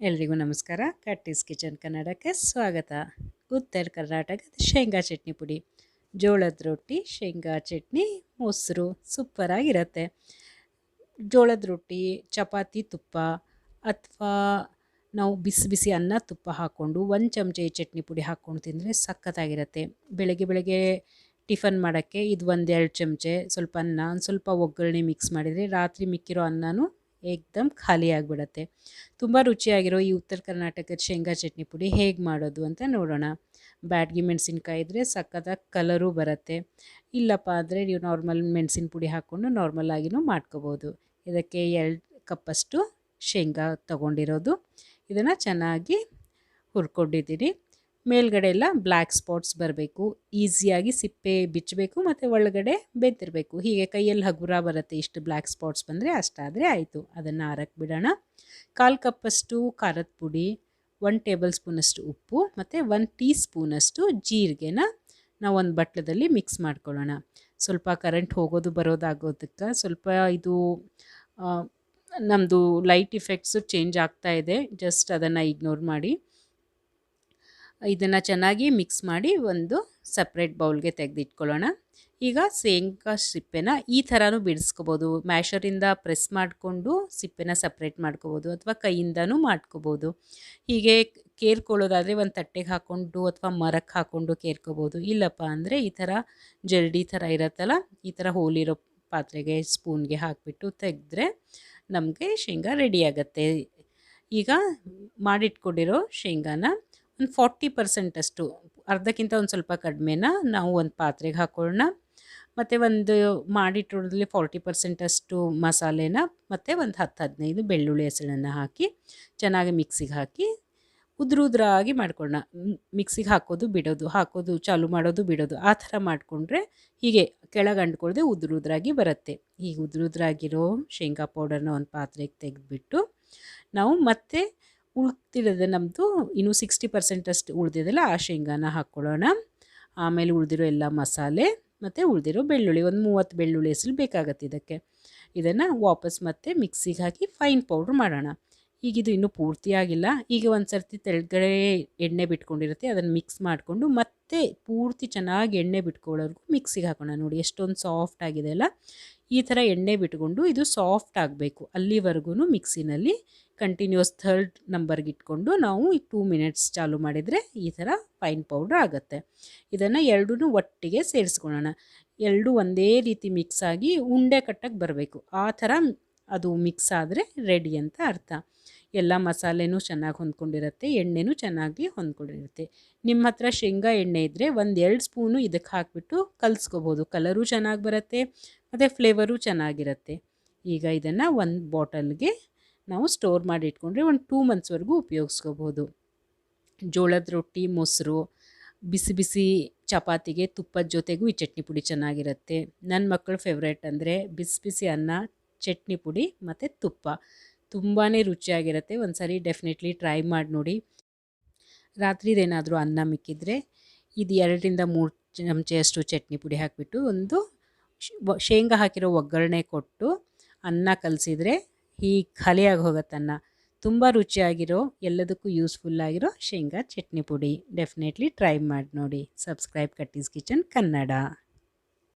ಎಲ್ರಿಗೂ ನಮಸ್ಕಾರ. ಕಟ್ಟೀಸ್ ಕಿಚನ್ ಕನ್ನಡಕ್ಕೆ ಸ್ವಾಗತ. ಉತ್ತರ ಕರ್ನಾಟಕದ ಶೇಂಗಾ ಚಟ್ನಿ ಪುಡಿ. ಜೋಳದ ರೊಟ್ಟಿ, ಶೇಂಗಾ ಚಟ್ನಿ, ಮೊಸರು ಸೂಪರಾಗಿರುತ್ತೆ ಜೋಳದ ರೊಟ್ಟಿ, ಚಪಾತಿ ತುಪ್ಪ ಅಥವಾ ನಾವು ಬಿಸಿ ಬಿಸಿ ಅನ್ನ ತುಪ್ಪ ಹಾಕ್ಕೊಂಡು ಒಂದು ಚಮಚ ಚಟ್ನಿ ಪುಡಿ ಹಾಕ್ಕೊಂಡು ತಿಂದರೆ ಸಖತ್ತಾಗಿರುತ್ತೆ. ಬೆಳಗ್ಗೆ ಬೆಳಗ್ಗೆ ಟಿಫನ್ ಮಾಡೋಕ್ಕೆ ಇದು ಒಂದೆರಡು ಚಮಚೆ ಸ್ವಲ್ಪ ಅನ್ನ ಸ್ವಲ್ಪ ಒಗ್ಗರಣೆ ಮಿಕ್ಸ್ ಮಾಡಿದರೆ ರಾತ್ರಿ ಮಿಕ್ಕಿರೋ ಅನ್ನನೂ ಏಕ್ದಮ್ ಖಾಲಿ ಆಗಿಬಿಡತ್ತೆ. ತುಂಬ ರುಚಿಯಾಗಿರೋ ಈ ಉತ್ತರ ಕರ್ನಾಟಕದ ಶೇಂಗಾ ಚಟ್ನಿ ಪುಡಿ ಹೇಗೆ ಮಾಡೋದು ಅಂತ ನೋಡೋಣ. ಬ್ಯಾಡ್ಗಿ ಮೆಣಸಿನ್ಕಾಯಿ ಇದ್ದರೆ ಸಕ್ಕತ್ತಾಗಿ ಕಲರು ಬರುತ್ತೆ. ಇಲ್ಲಪ್ಪ ಅಂದರೆ ನೀವು ನಾರ್ಮಲ್ ಮೆಣಸಿನ ಪುಡಿ ಹಾಕ್ಕೊಂಡು ನಾರ್ಮಲ್ ಆಗಿನೂ ಮಾಡ್ಕೋಬೋದು. ಇದಕ್ಕೆ ಎರಡು ಕಪ್ಪಷ್ಟು ಶೇಂಗಾ ತೊಗೊಂಡಿರೋದು. ಇದನ್ನು ಚೆನ್ನಾಗಿ ಹುರ್ಕೊಂಡಿದ್ದೀನಿ. ಮೇಲ್ಗಡೆ ಎಲ್ಲ ಬ್ಲ್ಯಾಕ್ ಸ್ಪಾಟ್ಸ್ ಬರಬೇಕು. ಈಸಿಯಾಗಿ ಸಿಪ್ಪೆ ಬಿಚ್ಚಬೇಕು, ಮತ್ತು ಒಳಗಡೆ ಬೆಂತಿರಬೇಕು ಹೀಗೆ ಕೈಯಲ್ಲಿ ಹಗುರ ಬರುತ್ತೆ ಇಷ್ಟು ಬ್ಲ್ಯಾಕ್ ಸ್ಪಾಟ್ಸ್ ಬಂದರೆ ಅಷ್ಟಾದರೆ ಆಯಿತು. ಅದನ್ನು ಆರಕ್ಕೆ ಬಿಡೋಣ. ಕಾಲು ಕಪ್ಪಷ್ಟು ಖಾರದ ಪುಡಿ ಒನ್ ಟೇಬಲ್ ಸ್ಪೂನಷ್ಟು ಉಪ್ಪು, ಮತ್ತು ಒನ್ ಟೀ ಸ್ಪೂನಷ್ಟು ಜೀರಿಗೆನ ನಾವು ಒಂದು ಬಟ್ಲದಲ್ಲಿ ಮಿಕ್ಸ್ ಮಾಡ್ಕೊಳ್ಳೋಣ. ಸ್ವಲ್ಪ ಕರೆಂಟ್ ಹೋಗೋದು ಬರೋದಾಗೋದಕ್ಕೆ ಸ್ವಲ್ಪ ಇದು ನಮ್ಮದು ಲೈಟ್ ಇಫೆಕ್ಟ್ಸು ಚೇಂಜ್ ಆಗ್ತಾ ಇದೆ. ಜಸ್ಟ್ ಅದನ್ನು ಇಗ್ನೋರ್ ಮಾಡಿ. ಇದನ್ನು ಚೆನ್ನಾಗಿ ಮಿಕ್ಸ್ ಮಾಡಿ ಒಂದು ಸಪ್ರೇಟ್ ಬೌಲ್ಗೆ ತೆಗೆದಿಟ್ಕೊಳ್ಳೋಣ. ಈಗ ಶೇಂಗಾ ಸಿಪ್ಪೆನ ಈ ಥರನೂ ಬಿಡಿಸ್ಕೋಬೋದು. ಮ್ಯಾಶರಿಂದ ಪ್ರೆಸ್ ಮಾಡಿಕೊಂಡು ಸಿಪ್ಪೆನ ಸಪ್ರೇಟ್ ಮಾಡ್ಕೋಬೋದು ಅಥವಾ ಕೈಯಿಂದನೂ ಮಾಡ್ಕೋಬೋದು. ಹೀಗೆ ಕೇರ್ಕೊಳ್ಳೋದಾದರೆ ಒಂದು ತಟ್ಟೆಗೆ ಹಾಕ್ಕೊಂಡು ಅಥವಾ ಮರಕ್ಕೆ ಹಾಕ್ಕೊಂಡು ಕೇರ್ಕೋಬೋದು. ಇಲ್ಲಪ್ಪ ಅಂದರೆ ಈ ಥರ ಜರಡಿ ಥರ ಇರುತ್ತಲ್ಲ, ಈ ಥರ ಹೋಲಿರೋ ಪಾತ್ರೆಗೆ ಸ್ಪೂನ್ಗೆ ಹಾಕಿಬಿಟ್ಟು ತೆಗೆದ್ರೆ ನಮಗೆ ಶೇಂಗಾ ರೆಡಿ ಈಗ ಮಾಡಿಟ್ಕೊಂಡಿರೋ ಶೇಂಗಾನ ಒಂದು ಫಾರ್ಟಿ ಪರ್ಸೆಂಟಷ್ಟು ಅರ್ಧಕ್ಕಿಂತ ಒಂದು ಸ್ವಲ್ಪ ಕಡಿಮೆನ ನಾವು ಒಂದು ಪಾತ್ರೆಗೆ ಹಾಕೊಳ್ಳೋಣ. ಮತ್ತು ಒಂದು ಮಾಡಿಟ್ಟಿರೋದ್ರಲ್ಲಿ ಫಾರ್ಟಿ ಪರ್ಸೆಂಟಷ್ಟು ಮಸಾಲೆನ ಮತ್ತು ಒಂದು ಹತ್ತು ಹದಿನೈದು ಬೆಳ್ಳುಳ್ಳಿ ಹೆಸರನ್ನು ಹಾಕಿ ಚೆನ್ನಾಗಿ ಮಿಕ್ಸಿಗೆ ಹಾಕಿ ಉದ್ರ ಉದ್ರಾಗಿ ಮಾಡ್ಕೊಳ್ಳೋಣ. ಮಿಕ್ಸಿಗೆ ಹಾಕೋದು ಬಿಡೋದು, ಹಾಕೋದು ಚಾಲು ಮಾಡೋದು ಬಿಡೋದು ಆ ಥರ ಮಾಡಿಕೊಂಡ್ರೆ ಹೀಗೆ ಕೆಳಗೆ ಅಂಟ್ಕೊಳ್ದೆ ಉದ್ರ ಉದ್ರಾಗಿ ಬರುತ್ತೆ. ಈಗ ಉದ್ರ ಉದ್ರಾಗಿರೋ ಶೇಂಗಾ ಪೌಡರ್ನ ಒಂದು ಪಾತ್ರೆಗೆ ತೆಗೆದುಬಿಟ್ಟು ನಾವು ಮತ್ತೆ ಉಳ್ದಿರೋದು ನಮ್ಮದು ಇನ್ನೂ ಸಿಕ್ಸ್ಟಿ ಪರ್ಸೆಂಟಷ್ಟು ಉಳಿದಿದೆಲ್ಲ ಆ ಶೇಂಗಾನ ಹಾಕ್ಕೊಳ್ಳೋಣ. ಆಮೇಲೆ ಉಳಿದಿರೋ ಎಲ್ಲ ಮಸಾಲೆ ಮತ್ತು ಉಳಿದಿರೋ ಬೆಳ್ಳುಳ್ಳಿ, ಒಂದು ಮೂವತ್ತು ಬೆಳ್ಳುಳ್ಳಿ ಹೆಸರು ಬೇಕಾಗತ್ತೆ ಇದಕ್ಕೆ. ಇದನ್ನು ವಾಪಸ್ ಮತ್ತೆ ಮಿಕ್ಸಿಗೆ ಹಾಕಿ ಫೈನ್ ಪೌಡ್ರ್ ಮಾಡೋಣ. ಈಗಿದು ಇನ್ನೂ ಪೂರ್ತಿಯಾಗಿಲ್ಲ ಈಗ ಒಂದು ಸರ್ತಿ ತೆಳಗಡೆ ಎಣ್ಣೆ ಬಿಟ್ಕೊಂಡಿರುತ್ತೆ. ಅದನ್ನು ಮಿಕ್ಸ್ ಮಾಡಿಕೊಂಡು ಮತ್ತೆ ಪೂರ್ತಿ ಚೆನ್ನಾಗಿ ಎಣ್ಣೆ ಬಿಟ್ಕೊಳ್ಳೋರ್ಗು ಮಿಕ್ಸಿಗೆ ಹಾಕೋಣ ನೋಡಿ ಎಷ್ಟೊಂದು ಸಾಫ್ಟ್ ಆಗಿದೆ ಅಲ್ಲ. ಈ ಥರ ಎಣ್ಣೆ ಬಿಟ್ಕೊಂಡು ಇದು ಸಾಫ್ಟ್ ಆಗಬೇಕು. ಅಲ್ಲಿವರೆಗೂ ಮಿಕ್ಸಿನಲ್ಲಿ ಕಂಟಿನ್ಯೂಸ್ ಥರ್ಡ್ ನಂಬರ್ಗೆ ಇಟ್ಕೊಂಡು ನಾವು ಈ ಟೂ ಮಿನಿಟ್ಸ್ ಚಾಲು ಮಾಡಿದರೆ ಈ ಥರ ಫೈನ್ ಪೌಡ್ರ್ ಆಗುತ್ತೆ. ಇದನ್ನು ಎರಡೂ ಒಟ್ಟಿಗೆ ಸೇರಿಸ್ಕೊಳ್ಳೋಣ. ಎರಡು ಒಂದೇ ರೀತಿ ಮಿಕ್ಸ್ ಆಗಿ ಉಂಡೆ ಕಟ್ಟಕ್ಕೆ ಬರಬೇಕು. ಆ ಥರ ಅದು ಮಿಕ್ಸ್ ಆದರೆ ರೆಡಿ ಅಂತ ಅರ್ಥ. ಎಲ್ಲ ಮಸಾಲೆನೂ ಚೆನ್ನಾಗಿ ಹೊಂದ್ಕೊಂಡಿರುತ್ತೆ, ಎಣ್ಣೆನೂ ಚೆನ್ನಾಗಿ ಹೊಂದ್ಕೊಂಡಿರುತ್ತೆ. ನಿಮ್ಮ ಹತ್ರ ಶೇಂಗಾ ಎಣ್ಣೆ ಇದ್ದರೆ ಒಂದು ಎರಡು ಸ್ಪೂನು ಇದಕ್ಕೆ ಹಾಕಿಬಿಟ್ಟು ಕಲಿಸ್ಕೋಬೋದು. ಕಲರು ಚೆನ್ನಾಗಿ ಬರುತ್ತೆ ಮತ್ತು ಫ್ಲೇವರು ಚೆನ್ನಾಗಿರುತ್ತೆ. ಈಗ ಇದನ್ನು ಒಂದು ಬಾಟಲ್ಗೆ ನಾವು ಸ್ಟೋರ್ ಮಾಡಿ ಇಟ್ಕೊಂಡ್ರೆ ಒಂದು ಟೂ ಮಂತ್ಸ್ವರೆಗೂ ಉಪಯೋಗಿಸ್ಕೋಬೋದು. ಜೋಳದ ರೊಟ್ಟಿ, ಮೊಸರು, ಬಿಸಿ ಬಿಸಿ ಚಪಾತಿಗೆ ತುಪ್ಪದ ಜೊತೆಗೂ ಈ ಚಟ್ನಿ ಪುಡಿ ಚೆನ್ನಾಗಿರುತ್ತೆ. ನನ್ನ ಮಕ್ಕಳ ಫೇವ್ರೇಟ್ ಅಂದರೆ ಬಿಸಿ ಬಿಸಿ ಅನ್ನ, ಚಟ್ನಿ ಪುಡಿ ಮತ್ತು ತುಪ್ಪ. ತುಂಬಾ ರುಚಿಯಾಗಿರುತ್ತೆ. ಒಂದು ಸರಿ ಡೆಫಿನೆಟ್ಲಿ ಟ್ರೈ ಮಾಡಿ ನೋಡಿ. ರಾತ್ರಿದೇನಾದರೂ ಅನ್ನ ಮಿಕ್ಕಿದ್ರೆ ಇದು ಎರಡರಿಂದ ಮೂರು ಚಮಚೆಯಷ್ಟು ಚಟ್ನಿ ಪುಡಿ ಹಾಕಿಬಿಟ್ಟು ಒಂದು ಶೇಂಗಾ ಹಾಕಿರೋ ಒಗ್ಗರಣೆ ಕೊಟ್ಟು ಅನ್ನ ಕಲಸಿದ್ರೆ ಹೀಗೆ ಖಾಲಿಯಾಗಿ ಹೋಗುತ್ತನ್ನ ತುಂಬ ರುಚಿಯಾಗಿರೋ, ಎಲ್ಲದಕ್ಕೂ ಯೂಸ್ಫುಲ್ ಆಗಿರೋ ಶೇಂಗಾ ಚಟ್ನಿ ಪುಡಿ. ಡೆಫಿನೆಟ್ಲಿ ಟ್ರೈ ಮಾಡಿ ನೋಡಿ. Subscribe Katti's kitchen Kannada.